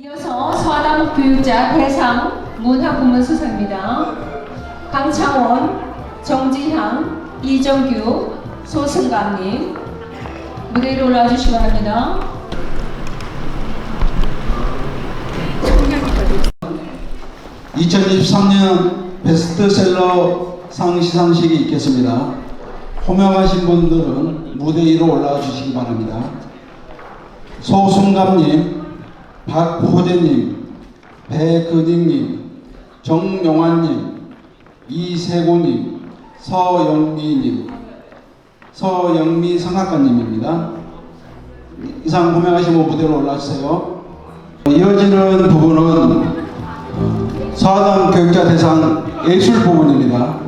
이어서 서담 교육자 대상 문화부문 수상입니다. 강창원, 정지향, 이정규, 소승감님 무대 위로 올라와 주시기 바랍니다. 네. 2023년 베스트셀러 상 시상식이 있겠습니다. 호명하신 분들은 무대 위로 올라와 주시기 바랍니다. 소순감님, 박호재님, 배근익님, 정용환님, 이세고님, 서영미님, 서영미 성악가님입니다. 이상 호명하시고 무대로 올라주세요. 이어지는 부분은 사단 교육자 대상 예술 부분입니다.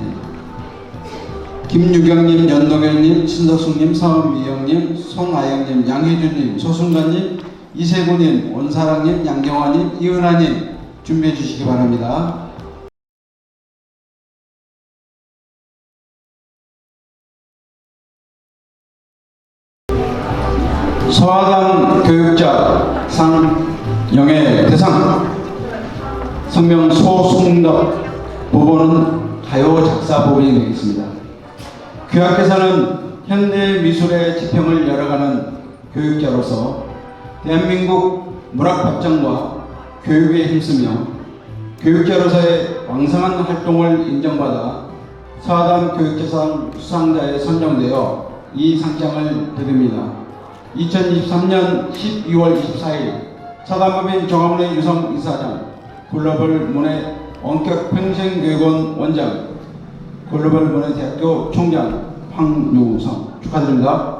예. 김유경님, 연동현님, 신석숙님, 서미영님, 손아영님, 양혜준님, 소순관님, 이세구님, 원사랑님, 양경화님, 이은하님 준비해 주시기 바랍니다. 서하당 교육자 상 영예 대상 성명 소승덕 부분은 가요 작사 부분이 되겠습니다. 교학회사는 현대 미술의 지평을 열어가는 교육자로서 대한민국 문학 발전과 교육에 힘쓰며 교육자로서의 왕성한 활동을 인정받아 서하담 교육재상 수상자에 선정되어 이 상장을 드립니다. 2023년 12월 24일 사단법인 종합문화 유성 이사장 글로벌 문해 원격 평생교육원 원장 글로벌 문해대학교 총장 황유성 축하드립니다.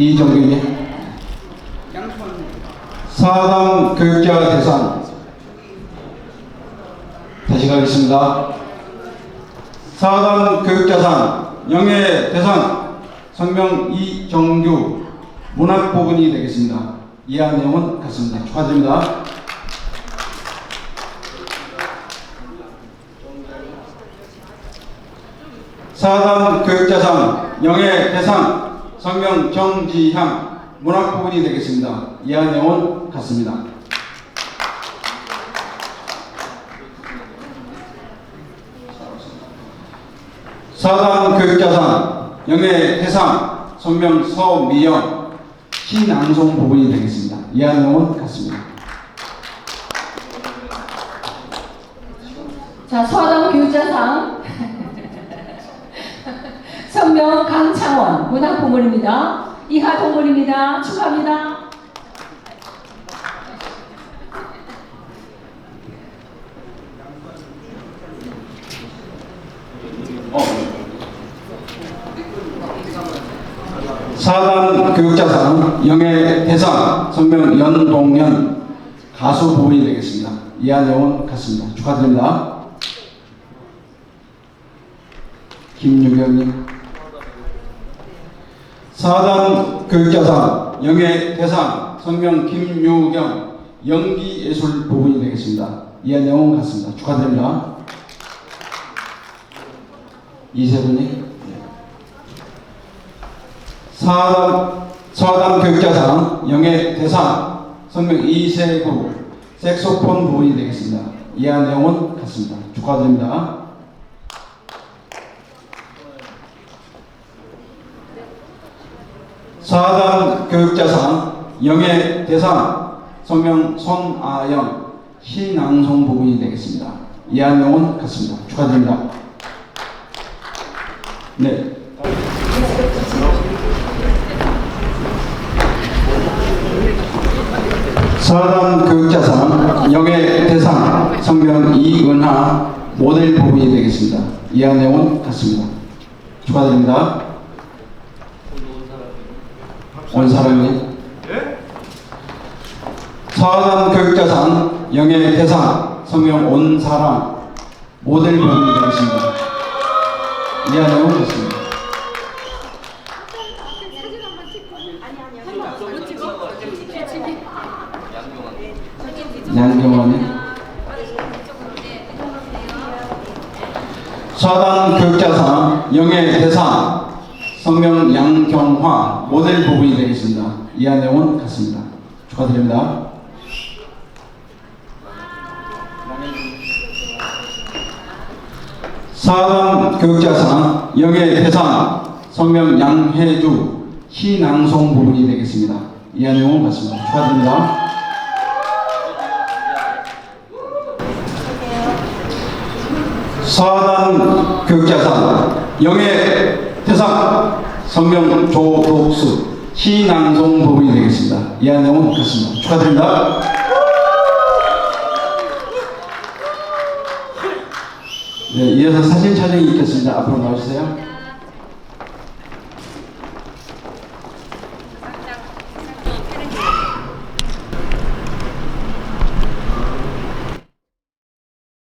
이정규님 사당 교육자 대상 다시 가겠습니다. 사단 교육자상 영예 대상 성명 이정규 문학 부분이 되겠습니다. 이하 내용은 같습니다. 축하드립니다. 사단 교육자상 영예 대상 성명 정지향 문학 부분이 되겠습니다. 내용은 같습니다. 사단 교육자상 영예 대상 성명 서미영 신앙송 부분이 되겠습니다. 내용은 같습니다. 자, 서담 교육자상 선명 강창원 문화부문입니다. 이하 동물입니다. 축하합니다. 사단 교육자상 영예 대상 성명 연동현 가수 부분이 되겠습니다. 내용은 같습니다. 축하드립니다. 김유경님 사단 교육자상 영예 대상 성명 김유경 연기 예술 부분이 되겠습니다. 이하 내용은 같습니다. 축하드립니다. 이세분님 사단 서단 교육자상 영예 대상 성명 이세구 색소폰 부분이 되겠습니다. 이하 내용은 같습니다. 축하드립니다. 사단 교육자상 영예 대상 성명 손아영 신앙송 부분이 되겠습니다. 이하 내용은 같습니다. 축하드립니다. 네. 사단 교육자상 영예 대상 성명 이은하 모델 부분이 되겠습니다. 이하 내용은 같습니다. 축하드립니다. 온 사람이 사단 교육자상 영예 대상 성명 온 사람 모델 부분이 되겠습니다. 이하 내용은 같습니다. 양경원이 사단 교육자상 영예 대상 성명 양경화 모델 부분이 되겠습니다. 이하 내용은 같습니다. 축하드립니다. 사람 교육자상 영예 대상 성명 양혜주 희낭송 부분이 되겠습니다. 이하 내용은 같습니다. 축하드립니다. 사단 교육자상 영예 대상 성명 조독수 희낭송 부분이 되겠습니다. 내용은 같습니다. 축하드립니다. 네, 이어서 사진 촬영이 있겠습니다. 앞으로 나와주세요.